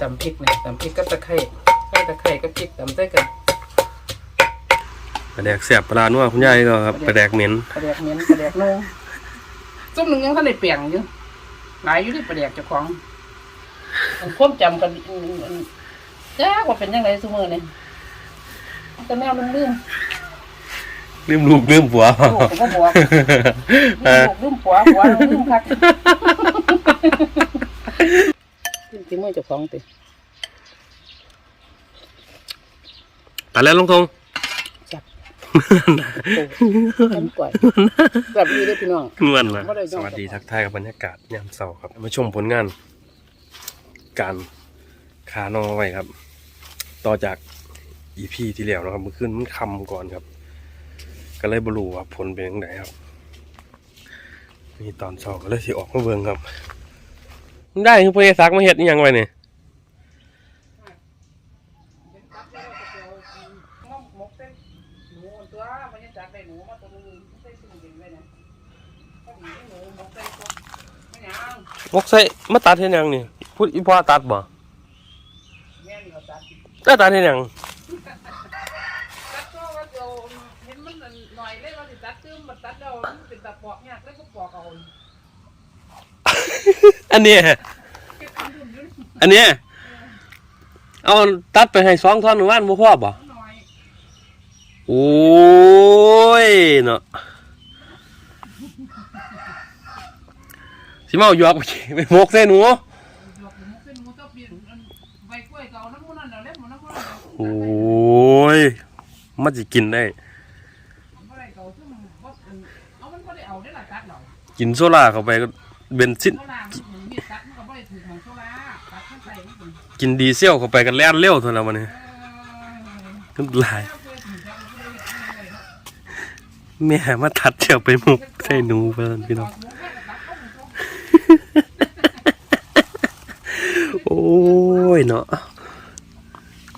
ตำพริกเนี่ยตำพริกกับตะไคร้ใส่ตะไคร้กับพริกตำใส่กันปลาแดกแสบปลานัวคุณยายก็ครับปลาแดกเหม็นปลาแดกเหม็นปลาแดกนุ่งซุ่มหนึ่งยังท่านได้เปลี่ยงอยู่หลายอยู่ที่ปลาแดกเจ้าของมันควบจำกันอืมอืมจ้าว่าเป็นยังไงซุมือนี่แต่แนวลืมลืมลืมลูกลืมผัวลูกก็บอกลืมลูกลืมผัวผัวลืมคักลืม ที่มือเจ้าของติตัดแล้วลงทงจับน้ำก่อยแบบนี้ได้อพี่น้องเงินละบ่ได้ยอมสวัสดีทักทายกับบรรยากาศยามเสาร์ครับ มาชมผลงาน การคานอไว้ครับ ต่อจากอีพีที่แล้วนะครับเมื่อคืนมันคำก่อนครับ ก็เลยบรูว่าผลเป็นยังไงครับนี่ตอนเช้าก็เลยสิออกมาเบิ่งครับมัน ได้คือพยาซักมาเฮ็ดนี่ยังไว้เนี่ยหมกเส้นหนูตัวมันยังจักได้หนูมาตัวนึงใส่ตู้เย็นไว้นะก็ดีหนูหมกใส่ตัวไม่ยังมกใส่มาตัดเฮ็ดหยังนี่พูดอีพ่อตัดบ่แม่นเขาจัดได้ตัดเฮ็ดหยัง ตัดก็ว่าเดี๋ยวเห็นมันหน่อยเลยว่าสิตัดตื้มมันตัดแล้วมันเป็นตะปอกยากเลยก็ปอกเอา อันเนี้ยเก็บอันดุนอยู่อันเนี้ยเอาตัดไปให้สองท่อนหมู่บ้านบ่พอบ่หน่อยโอ้ยเนาะสิมาเอาหยวกไปไปหมกใส่หนูหยอกหนูเส้นหนูต้องเปลี่ยนอันใบกล้วยเก่าน้ำมันนั่นแล้วเล็บมันน้ำมันนั่นแล้วโอ้ยมันสิกินได้มันบ่ได้เก่าซึ่งมันบ่อันเอามันบ่ได้เอาได้ล่ะตัดเรากินโซล่าเข้าไปก็ เบนซินกินดีเซลเข้าไปก็แล่นเร็วเท่านั้นวันนี้เออน้ำลายแม่มาตัดเจียวไปหมกใส่หนูเพิ่อนพี่น้องโอ้ยเนาะ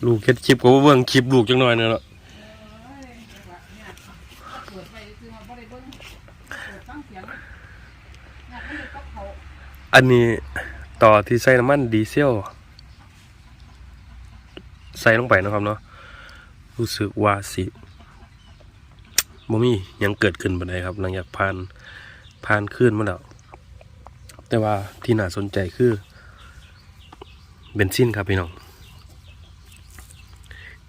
ลูกเฮ็ดคลิปก็เบิ่งคลิปลูกจังหน่อยเนาะ อันนี้ต่อที่ใส่น้ำมันดีเซลใส่ลงไปนะครับเนาะรู้สึกว่าสิบ่มียังเกิดขึ้นบันไดครับ หลังจากผ่านผ่านขึ้นมาแล้วแต่ว่าที่น่าสนใจคือเบนซินครับพี่น้อง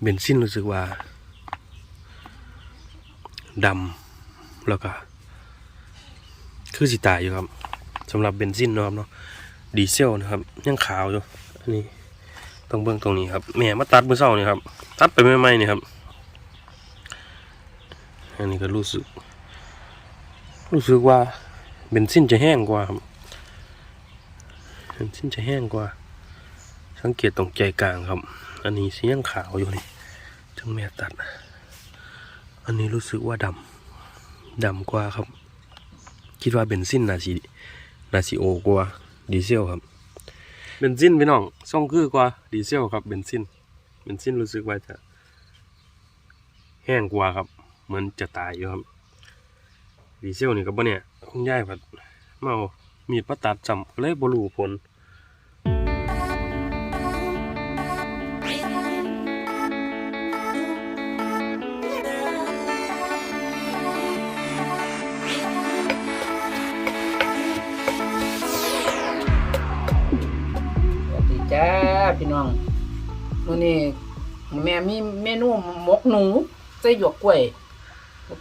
เบนซินรู้สึกว่าดำแล้วก็คือสิตายอยู่ครับ สำหรับเบนซินนะครับเนาะดีเซลนะครับยังขาวอยู่อันนี้ต้องเบิ่งตรงนี้ครับแม่มาตัดเมื่อเช้านี่ครับตัดไปใหม่นี่ครับ อันนี้ก็รู้สึก รู้สึกว่าเบนซินจะแห้งกว่าครับเบนซินจะแห้งกว่า สังเกตตรงใจกลางครับ อันนี้สียังขาวอยู่นี่จังแม่ตัด อันนี้รู้สึกว่าดำดำกว่าครับ คิดว่าเบนซินน่าสิ น่าสิโอกว่าดีเซลครับเบนซินพี่น้องซ่องคือกว่าดีเซลครับเบนซินเบนซินรู้สึกว่าจะ แห้งกว่าครับ เหมือนจะตายอยู่ครับ ดีเซลนี่ครับเนี่ยคุณยายผัดเมามีดมาตัดจำเลยบรูผล อนี้แม่มีเมนูหมกหนูใส่หยวกกล้วย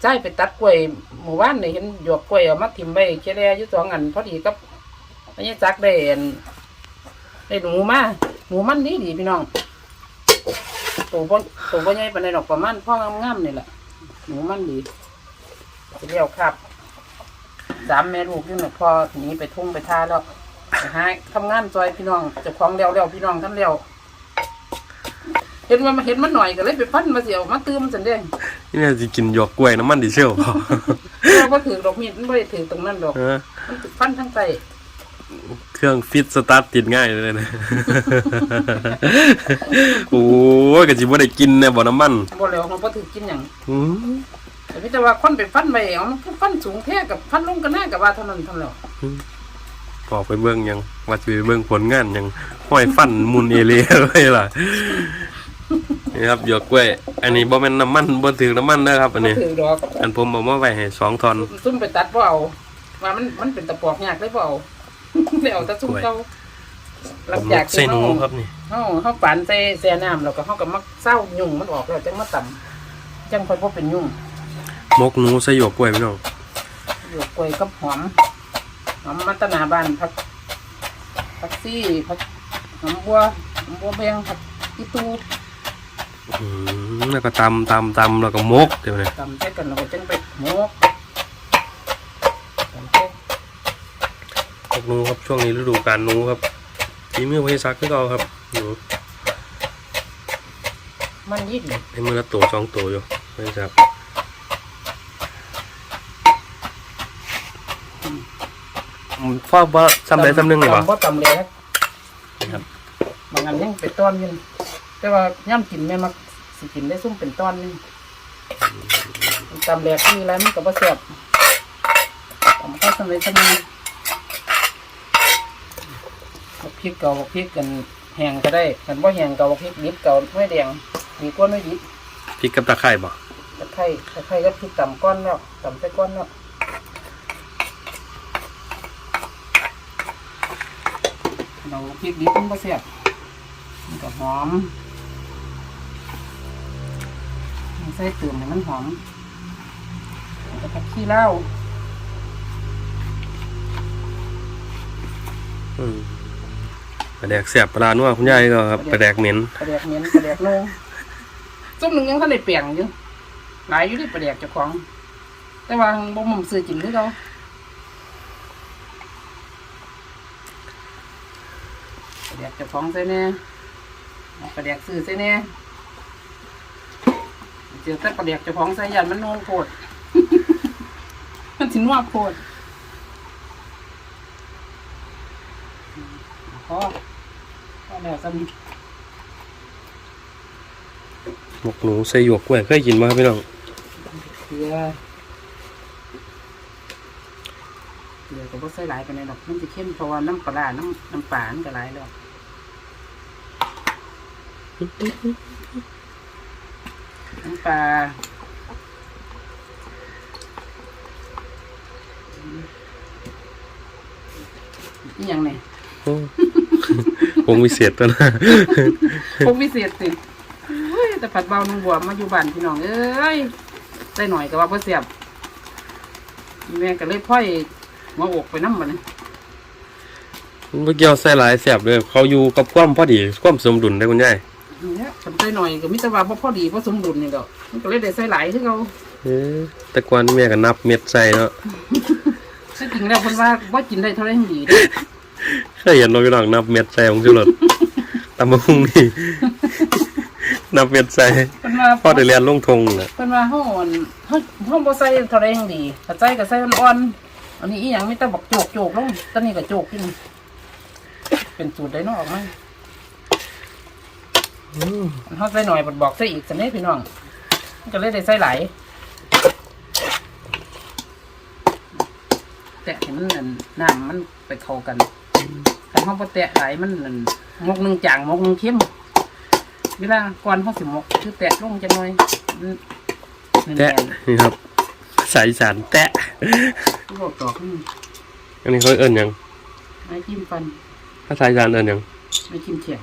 ใช่ไปตัดกล้วยหมู่บ้านนี่เห็นหยวกกล้วยเอามาถิ่มไว้แค่แลอยู่สองอันพอดีกับอันนี้จักได้อันได้หนูมาหนูมันดีดีพี่น้องตัวบ่ตัวบ่ใหญ่ปานใดดอกประมาณพ่องามๆนี่แหละหนูมันดีเลี้ยวครับสามแม่ลูกอยู่น่ะพอหนีไปทุ่งไปท่าแล้วหาทำงานซอยพี่น้องเจ้าของเลี้ยวเลี้ยวพี่น้องท่านเลี้ยว เห็นว่ามันเห็นมันหน่อยก็เลยไปฟันมาเสียวมาตื้มสันเด้งนี่น่าจะกินหยวกกล้วยน้ำมันดีเซลพอเพราะว่าถือดอกมีดมันไม่ได้ถือตรงนั้นดอกเออมันถือฟันทั้งใจเครื่องฟิตสตาร์ทติดง่ายเลยนะ โอ้ยกะจิบ่ได้กินเนี่ยบ่น้ำมันบ่แล้วมันก็ถือกินอย่างอืมแต่พี่แต่ว่าคนไปฟันไปเอามันคือฟันสูงแท้กับฟันลงกันหน้ากับว่าเท่านั้นเท่านั้นแหล้วพอไปเบิ่งหยังว่าสิไปเบิ่งผลงานหยังห้อยฟันมุนเอเลียไว้ล่ะ นี่ครับหยวกกล้วย อันนี้บ่แม่นน้ำมันบ่ถึงน้ำมันเด้อครับ อันนี้ ถือดอกอันผมเอามาไว้ให้สองทอน ซุ่มไปตัดบ่เอาว่ามันมันเป็นตะปอกยากเลยบ่เอาเลยเอาแตะซุ่มเก่าหลัผงมจากใส่ที่หนูเฮาครับนี่ เฮาเฮาปั่นใส่แซ่น้ำแล้วก็เฮาก็มักเศร้ายุ่งมันออกแล้วจังมาต่ำจังค่อยบ่เป็นยุ่งมกหนูใส่หยวกกล้วยพี่น้องอยู่กล้วยกับหอมหอมมัตนาบ้านผักผักซี่ผักหอมบัวหอมบัวแบงผักอีตูอืม แล้วก็ตำตำตำแล้วก็มกเดี๋ยวนี้ตำใส่กันแล้วก็จังไปหมกตำใส่มกหนูครับช่วงนี้ฤดูกาลหนูครับฝีมือพระซักคือเก่าครับหนูมันยิ่งให้มือละตัวสองตัวอยู่พระซักฟ้าว่าซ้ำใดซ้ำหนึ่งนี่บ่ตำบ่ตำเลยครับบางอันยังเป็นต้อนอยิน แต่ว่าย่ำกินแม่มักสิกินได้ซุ่มเป็นต้อนนี่ตำแหลกมีอะไรมันก็บ่แซ่บตำข้าวสมัยสมัยบักพริกเก่าบักพริกกันแห้งก็ได้กันบ่แห้งเก่าบักพริกดิบเก่าไม่แดงดีกว่าไม่ดิบพริกกับตะไคร้บ่ตะไคร้ตะไคร้ก็พริกตำก้อนแล้วตำใส่ก้อนแล้วเราพริกดิบมันบ่แซ่บมันก็หอม ใส่เติมให้มันหอมแล้วก็ผักขี้เหล้าอืมปลาแดกเสียบปลาร้านัวคุณยายก็ครับปลาแดกเหม็นปลาแดกเหม็นปลาแดกโนงส้มหนึ่งยังท่านได้เปลี่ยนอยู่หลายอยู่ที่ปลาแดกเจ้าของ แต่ว่าบ่หม่อมซื้อกินคือเขาปลาแดกเจ้าของใส่แน่ปลาแดกซื้อใส่แน่ เจอแต่ปลาแดกเจ้าของใส่ยันมันโนงโคตรมันสินว่าโคตรพอพอแล้วซ้ำหมกหนูใส่หยวกกล้วยเคยกินมาครับพี่น้องเกลือเกลือก็บ่ใส่หลายไปานใดดอกมันจะเข้มเพราะว่าน้ำปลาร้าน้ำน้ำปลามันก็หลายแล้ว น้ำปลาอีหยังเนี่ยโอ้คงวิเศษตัวนะพวกวิเศษสิเฮ้ยแต่ผัดเบาหนองบัวมาอยู่บ้านพี่น้องเอ้ยได้หน่อยก็ว่าพ่เสียบแม่ก็เลยพ่อยหัวอกไปน้ำมันเมื่อกี้เอาใส่หลายแสบเลย เขาอยู่กับความพอดี ความสมดุลได้คุณยาย เนี่ยฉันใส่หน่อยก็มิตรว่าบ่พอดีพอสมดุลนี่ดอกมันก็เลยได้ใส่หลายคือเขาเอ๊ะแต่ก่อนแม่ก็นับเม็ดใส่เนาะใส่จริงแล้วคนว่าว่ากินได้เท่าไรดีเด้อเคยเห็นเราพี่น้องนับเม็ดใส่ของชุรสตำมะฮุ่งนี่ นับเม็ดใส่คนว่าพอได้เรียนลงทงน่ะคนว่าเฮาอั่นเฮาเฮาบ่ใส่เท่าไรดีถ้าใส่ก็ใส่อ่อนๆอันนี้อีหยังมีแต่บักโจกโจกลงตอนนี้ก็โจกอยู่นี่เป็นสูตรได้เนาะออกมา เขาใส่หน่อยบดบอกใส่อีกสันนี้พี่น้องมันก็เลยได้ใส่หลายแตะให้มันนั่นน้ำมันไปเข้ากันถ้าเขาพอแตะหลายมันนั่นมกหนึ่งจางมกหนึ่งเข้มเวลาก่อนเขาสิมกคือแตะลงจะหน่อยมันแตะนี่ครับสายสารแตะที่บอกตอกนี่อันนี้เขาเอิ้นหยังไม่จิ้มฟันถ้าสายสารเอิ้นหยัง ไม่จิ้มเขียง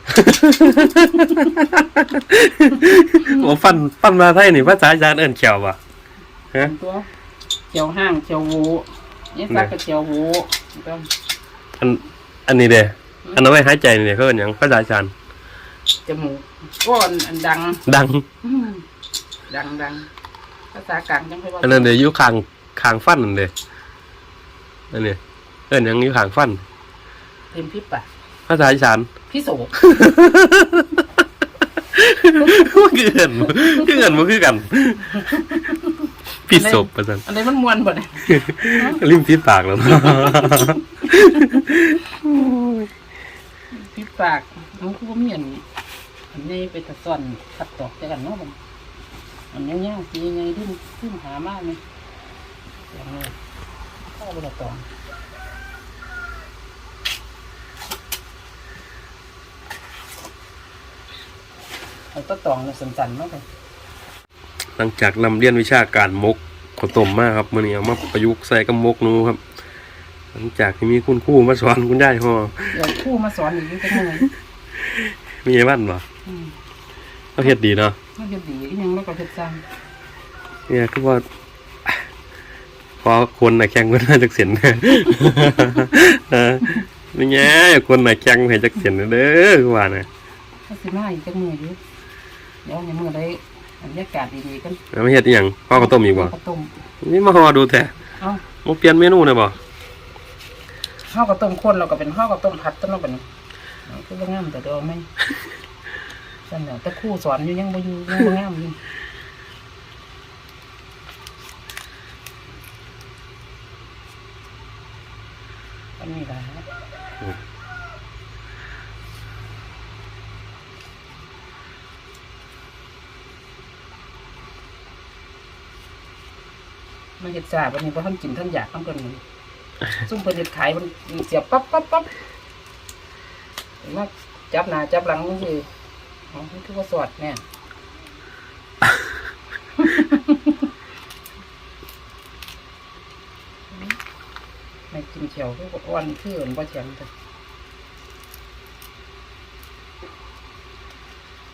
โอ้ฟันฟันมาไทยนี่ภาษาอีสานเอิ้นเขียวว่ะฮะตัวเขียวห้างเขียวหูนี่ซักกับเขียวหูก็อันอันนี้เด้อันเอาไว้หายใจนี่เด้เขาเอิ้นหยังภาษาอีสานจมูกก้อนอันดัง ดังอืมดังดังภาษากลางจังไปว่าอันนั้นเดี๋ยวอยู่ข้างข้างฟันนั่นเด้อันนี้เอิ้นหยังอยู่ข้างฟันเต็มพิษปะภาษาอีสาน พี่โสกมันคือเอิ้นบ่คือเอิ้นบ่คือกัน พี่ศพประจันอันนี้มันมวนบ่เนี่ยลิ้มพิษปากแล้วเนาะพิษปากมันก็บ่มีอันอันนี้ไปตะซ่อนขัดตอกจะกันเนาะบัดอันนี้ยาวๆสีไงดิ้นขึ้นหามากเลยอย่างนี้เข้าไปละตอง เอาตะตองเนี่ยสันๆมากเลยหลังจากนำเรียนวิชาการมกข้าวต้มมาครับมื่อนี้เอามาประยุกต์ใส่กับมกหนูครับ หลังจากที่มีคุณครูมาสอนคุณยายพอเดี๋ยวครู่มาสอนอีกจังเลยมีไอ้บ้านบ่อืมเขาเฮ็ดดีเนาะมันจะดีอีกอยังแล้วก็เฮ็ดจังเนี่ยคือว่าพอคนน่ะแข่งกันมาจากเสียนเออไม่แง่คนน่ะแข่งให้จากเสียนเด้อคือว่าน่ะก็สิมาอีกจังมืออยู่ เดี๋ยวในมือได้บรรยากาศดีๆกันแล้วไม่เฮ็ดอีหยังพ่อข้าวต้มอีกบ่ข้าวต้มนี่มาฮอดูแท้เอ้ามาเปลี่ยนเมนูได้บ่ข้าวข้าวต้มข้นเราก็เป็นข้าวข้าวต้มผัดต้นเนาะบัดนี้เอาคือบ่งามแต่เดี๋ยวไม่สั่นแล้วแต่ครู่สอนอยู่ยังบ่อยู่ยังบ่งามอยู่อันนี้ล่ะ มันเห็ดจ่าบันนี้เพราะท่านกินท่านอยากต้องกันซุ่มเพิ่นเห็ดขายมันเสียบปั๊บปั๊บปั๊บมาจับหน้าจับหลังมันสิอ๋อมันคือว่าสวดเนี่ยไม่กินเขียวคืออ้วนคืออ่อนบ่เถียงแต่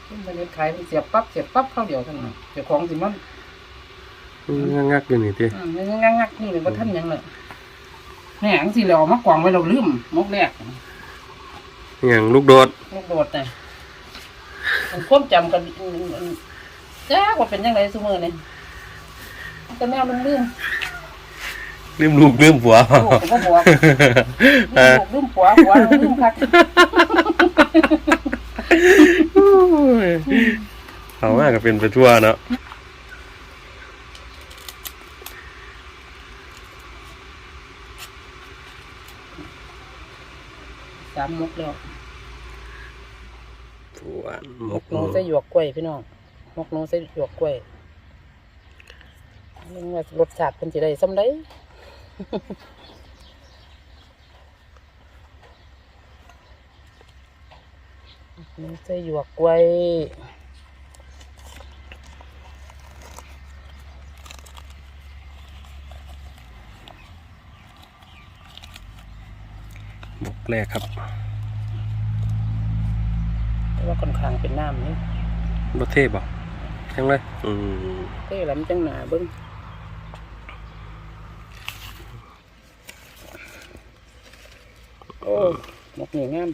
ซุ่มเพิ่นเห็ดขายมันเสียบปั๊บเสียบปั๊บเข้าเดียวท่านั้นเจ้าของสิมัน งักๆอยู่นี่ติอืมงักงักๆนี่เลยว่าท่านหยังเลยแหน่งสิเราเอามากวางไว้เราลืมมกแรกอหยังลูกโดดมกโดดเนี่ยมันควบจำกันจ้าว่าเป็นยังไงสมือเนี่ยแต่แนวมันลืมลืมลูกลืมผัวลูกก็บอกลืมลูกลืมผัวผัวลืมคักเขามากก็เป็นไปทั่วเนาะ สามมกแล้วทั่วหมมกกหนูใส่หยวกกล้วยพี่น้องมกหนูใส่หยวกกล้วยนี่ว่ารสชาติเป็นสิได้ซ้ำได้หนูใส่หยวกกล้วย แรกครับแต่ว่าค่อนข้างเป็นน้ำนี่รสเทพบ่แข็งเลยอืมเต้ลำจังหนาเบิ้งโอ้หมกนี่งาม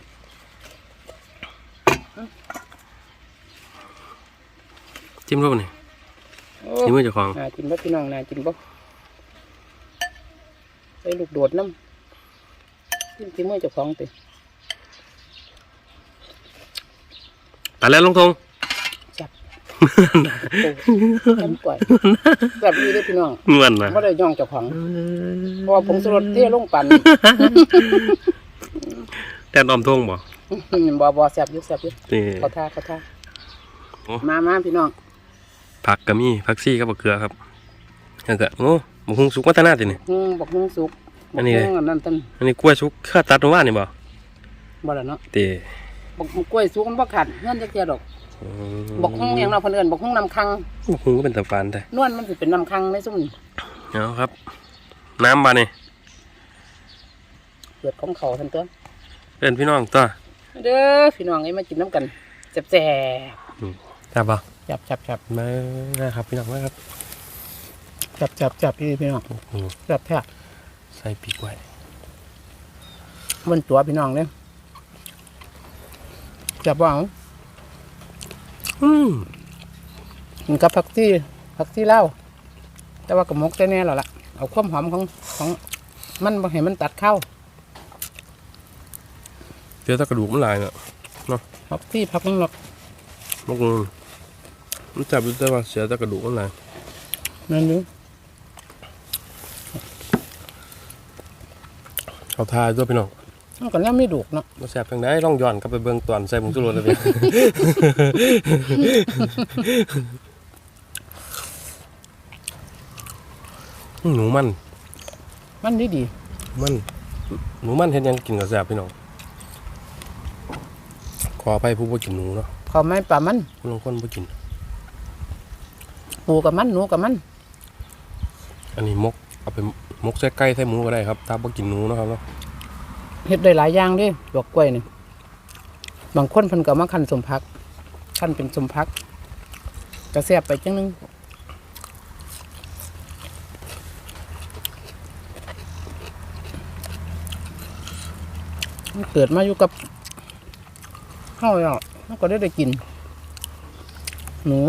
จิ้มรูปนี่โอ้นี่มือเจ้าของน่ากินบ่พี่น้องน่ากินบ่ใส่ลูกโดดน้ำจิ้ม ที่มือเจ้าของติตัดแล้วลงทงจับโอ้น้ำก่อยแบบนี้เด้อพี่น้องเงินนะบ่ได้ย่องเจ้าของเพราะว่าผงสรดเทลงปั่นแทนออมทงบ่บ่บ่แซ่บอยู่แซ่บอยู่นี่เขาท่าเขาท่าโอ้มามาพี่น้องผักก็มีผักซี่กับบักเกลือครับแล้วก็โอ้หมูหุงสุกวัฒนาตินี่ฮึ่งบอกฮึ่งสุก อันนี้บกฮึ่งอันนั้นต้นอันนี้กล้วยสุกข้าตัดตรงว่านี่บ่บ่ละเนาะเตบอกกล้วยสุกมันบ่ขาดเงื่อนจักเทียดอกอืมบอกฮึ่งอย่างเราเพิ่นเอิ้นบอกฮึ่งน้ำคังบักหุงก็เป็นตะฟานแต่นวลมันสิเป็นน้ำคังในซุ่มนี่เอาครับ น้ำบานี่เกิดของเขาทันตัวเป็นพี่น้องตัวเด้อพี่น้องไอ้มากินน้ำกันแซ่บจับบ่ๆจับจับจับมานะครับพี่น้องมาครับจับจับจับพี่พี่น้องอืมจับแท้ใส่ปีกไว้มันตัวพี่น้องเด้อจับว่าเอาอืมกินกับผักที่ผักที่เล่าวแต่ว่ากระมกได้แน่แล้วล่ะ เอาความหอมของของมันบ่ให้มันตัดเข้าเดี๋ยวถ้ากระดูกมันหลายเนาะผักที่ผักนั่นหรอกมกงูมันจับอยู่แต่ว่าเสียแต่กระดูกมันหลายนั่นอ เขาทายด้วยพี่น้องมันก็ยังไม่ดุเนาะมาแสบทางไหนลองย้อนกลับไปเบิ่งตอนใส่ผงชูรสเลยพี่หนูมัน มันดีดี มัน หนูมันเห็นยังกินกับแสบพี่น้อง ขอไปผู้บ่กินหนูเนาะเขาไม่ปลามันคนลางคนบ่กิน ปูกับมันหนูกับมัน อันนี้มกเอาไป มกใส่ไก่ใส่หมูก็ได้ครับ ถ้าบ่กินหนูเนาะครับเนาะเฮ็ดได้หลายอย่างเด้หยวกกล้วยนี่บางคนเพิ่นก็เอามาคั่นสมพักคั่นเป็นสมพักก็แซ่บไปจังนึงมันเกิดมาอยู่กับเฮาแล้วมันก็ได้ได้กิน หนู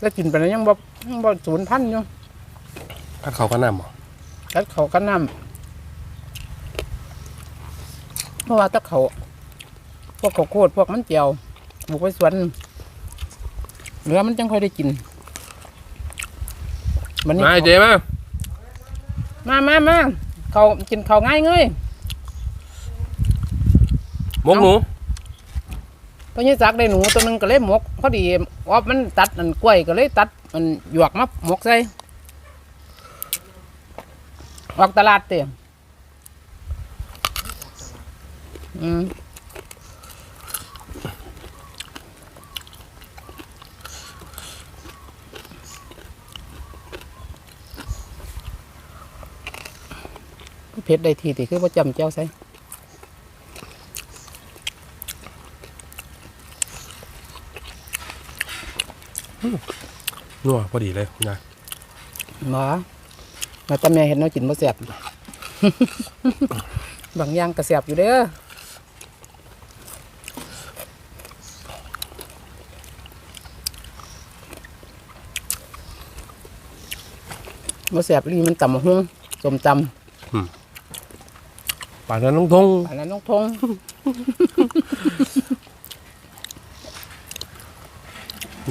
แล้วกินไปแล้วยังบ่ยังบ่สูญพันธุ์อยู่ถ้าเขาก็น้ำบ่ กัดเขากันน้ำเพราะว่าถ้าเขาพวกข้าวโพดพวกมันเจียวปลูกไว้สวนเหลือมันจังค่อยได้กินมันนี่มาเจมามามามาเขากินเขาวง่ายเงยมกหนูตัวนี้จักได้หนูตัวหนึงก็เลยหมกพอดีออบมันตัดอันกล้วยก็เลยตัดมันหยวกมาหมกใส่ ออกตลาดเตียอืมเพชรได้ทีติคือว่าจำเจ้าใส่นัวพอดีเลยนะหม อมาแต่แม่เห็นเรากินบ่แซ่บบางอย่างก็แซ่บอยู่เด้อบ่แซ่บอีหลีมันตำบักหุ่งส้มตำป่านนั้นลงทงอันนั้นน้องทง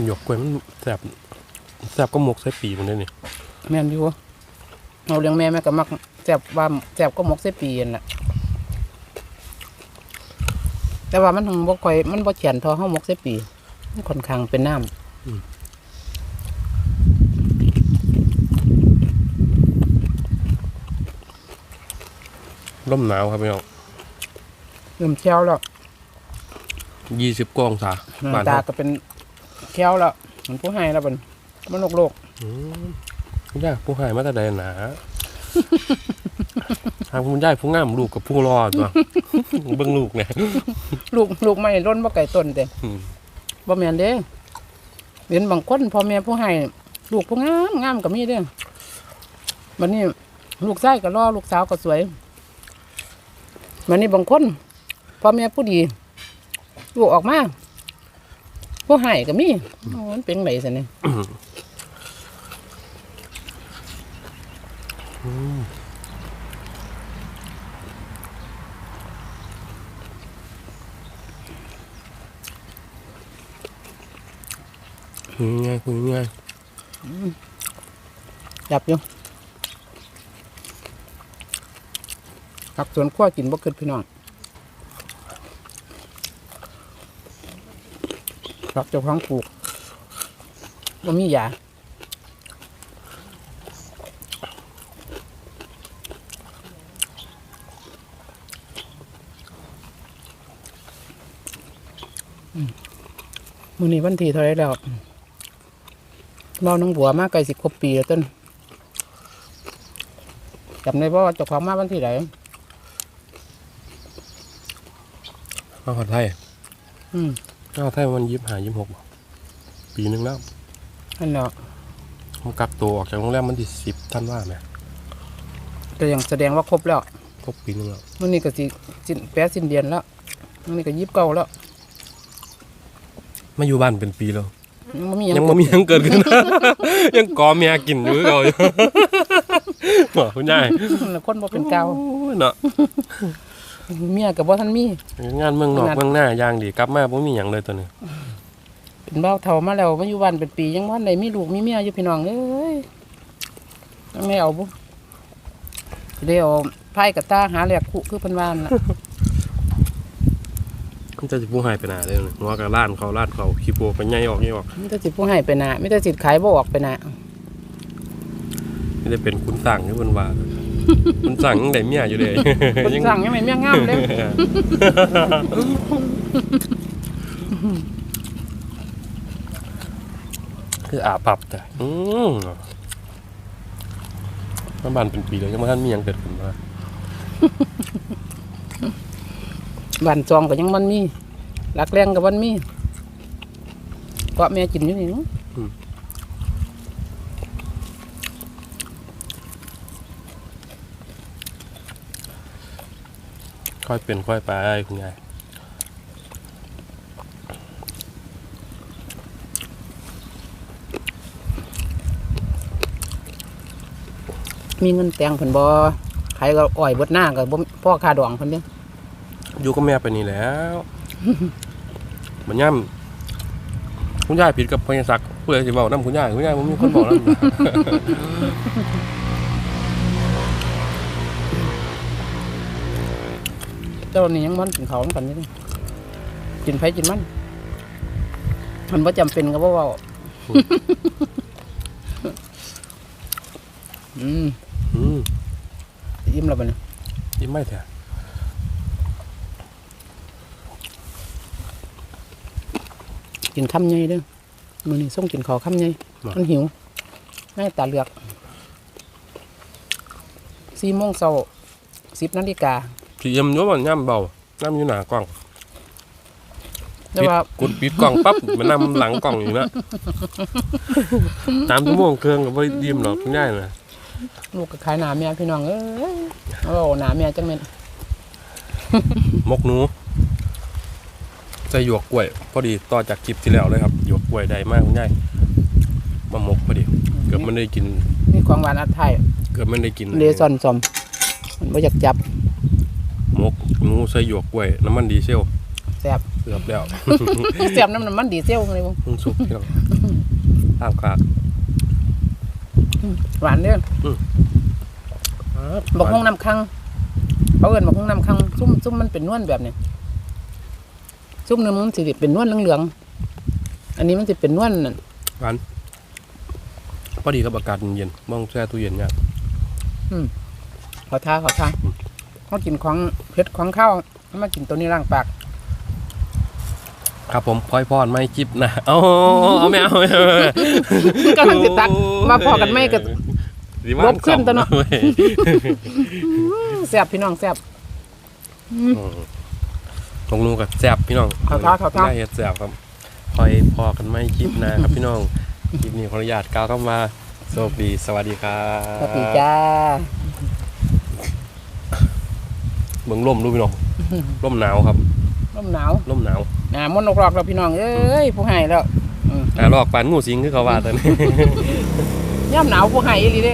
หยกกล้วยมันแซ่บแซ่บก็มกใส่ปีมันได้นี่แม่นอยู่ เอาเลี้ยงแม่แม่ก็มักแซ่บว่าแซ่บก็หมกใส่ปีนั่นแหละแต่ว่ามันคงบ่ค่อยมันบ่เขียนเทอเฮาหมกใส่ปีมันค่อนข้างเป็นน้ำร่มหนาวครับพี่น้องเริ่มเคี้ยวแล้วยี่สิบกว่าองศาหน้าบ้านตาเราก็เป็นเคี้ยวแล้วเหมันผู้ให้แล้วบันมันโลกโลกอืม คุณยายผู้ใหายมาแต่ใดหนาทางคุณยายผู้งามลูกกับผู้รอดว่ะเบิ่งลูกเนี่ยลูกลูกไม่ล้นบ่ไก่ต้นเด้อืมบ่แม่นเด้เห็นบางคนพ่อแม่ผู้ให้ลูกผู้งามงามก็มีเด้บัดนี้ลูกชายก็รอลูกสาวก็สวยบัดนี้บางคนพ่อแม่ผู้ดีลูกออกมาผู้ให้ก็มีโอ้มันเป็นไงซั่นนี่ คุยง่ายคุยง่ายจับอยู่ผักสวนครัวกินบ่เกิดพี่น้องผักเจ้าของปลูกบ่มียา มื้อนี้วันที่เท่าไหรแล้วเราน้องบัวมาไกลสิบกว่าปีแล้วต้นจำได้บ่ว่าเจ้าของมาวันที่ไหนข้าวผัดไทยอืมข้าวผัดไทยมันยิบหายิบหกปีหนึงแล้วอันเนาะผมกักตัวออกจากโรงแรมมันที่สิบท่านว่าไหมแต่ยังแสดงว่าครบแล้วครบปีหนึงแล้วมื่อนี้ก็สิสิ้นแปดสิ้นเดือนแล้วมื่อนี้ก็ยิบเก้าแล้ว มาอยู่บ้านเป็นปีแล้วยังไม่มีหยังยังไม่มีหยังเกิดขึ้น ยังกอเมียกินอยู่คือเก่าอยู่บอกคุณยายคนบ่เป็นเก่าโอ้ยเนาะเมียกับบ่ทันมี งานเมืองนอกขนาด เมืองหน้าอย่างดีกลับมาบ่มีหยังเลยตัวนี้เป็นบ่าวเฒ่ามาแล้วมาอยู่บ้านเป็นปียังบ่ทันได้มีลูกมีเมียอยู่พี่น้องเอ้ยยังไม่เอาบ่สิได้เอาไพ่กับตาหาแหลกคุคือเพิ่นว่านั่นล่ะ มันจะสิผู้หายไปหนาเลยหัวกับล้านเขาล้านเขาขี้โปไปใหญ่ออกใหญ่ออกมีแต่สิผู้ให้ไปหน้ามีแต่สิขายบ่ออกไปหน้าไม่ได้เป็นคุณสั่งที่เพิ่นว่าคุณสั่งยังได้เมียอยู่เลยคนสั่งยังไม่เมียงามเลยคืออาปับแต่อืมน้ำบานเป็นปีแล้วยังไม่ทันมีหยังเกิดขึ้นมา บ้านจองก็ยังมันมีหลักแรงก็มันมีก็แม่กินอยู่นี่เนาะค่อยเป็นค่อยไปคุณยายมีเงินแต่งเพิ่นบ่ใครก็อ้อยเบดหน้าก็บ่พ่อค่าดองเพิ่นเด้ อยู่กับแม่ไปนี่แล้วมันย่ำคุณยายผิดกับพญาศักดิ์เพื่อจะบอกน้ำคุณยายคุณยายผมมีคนบอกแล้วเจ้านี่ยังมันกินข้าวนำกันอยู่เด้กินไผกินมัน มันบ่จำเป็นก็บ่เว้าอืมอืมอิ่มแล้วบัดนี้ยิ้มไม่แท้ กินคำใหญ่เด้อมื้อนี้ส่งกินข้าวคำใหญ่มันหิวแม่ตาเหลือก4โมงเช้า10นาฬิกาพี่เอ็มว่ามันย่ำเบาย่ำอยู่หน้ากล้องแต่ว่ากดปิดกล่องปั๊บมันนำหลังกล่องอยู่นะตามชั่วโมงเครื่องกับไม่ยิ้มหรอกคุณยายนะลูกก็ขายหนาแม่พี่น้องเอ้ยโอ้หนาแม่จังแม่นมกหนู ใส่หยวกกล้วย พอดีต่อจากคลิปที่แล้วเลยครับหยวกกล้วยได้มากคุณยายมามกพอดี เกือบไม่ได้กินมีของหวานอัดไทยเกือบไม่ได้กินเลซอนซอมมันบ่อยากจับมกหนูใส่หยวกกล้วยน้ำมันดีเซลแซ่บเกือบแล้วแซ่บน้ำมันดีเซลเลยบ่มึงสุกพี่น้องตามขาดหวานเด้ออืมบักฮงน้ำคังเขาเอิ้นบักฮงน้ำคังซุ่มซุ่มมันเป็นนวลแบบนี้ ซุ่มหนึงมันสิเป็นนวลเหลืองๆอันนี้มันสิเป็นนวลนั่นหวานพอดีกับอากาศเย็นๆมองแช่ตู้เย็นเนี่ยขอทาขอทาเขากินของเผ็ดของข้าวเขามากินตัวนี้ล้างปากครับผมพลอยพรไม่จิบนะเอาเอาไม่เอาไม่เอากำลังสิตักมาพอกันไหมก็สิว่าลบขึ้นตัวเนาะว้ยแซ่บพี่น้องแซ่บ ของหนูกับแซ่บพี่น้องขอท้าขอท้าได้เห็ดแซ่บครับพลอยพอกันไม่จิบนะครับพี่น้องคลิปนี้ขออนุญาตก้าวเข้ามาโชคดีสวัสดีครับสวัสดีจ้าเมืองล่มรู้พี่น้องล่มหนาวครับลมหนาวล่มหนาวอ่ามนต์นกรอกแล้วพี่น้องเอ้ยผู้ให้แล้วอ่าลอกปานงูสิงคือเขาว่าตอนนี้ย่ำหนาวผู้ให้อีหลีเด้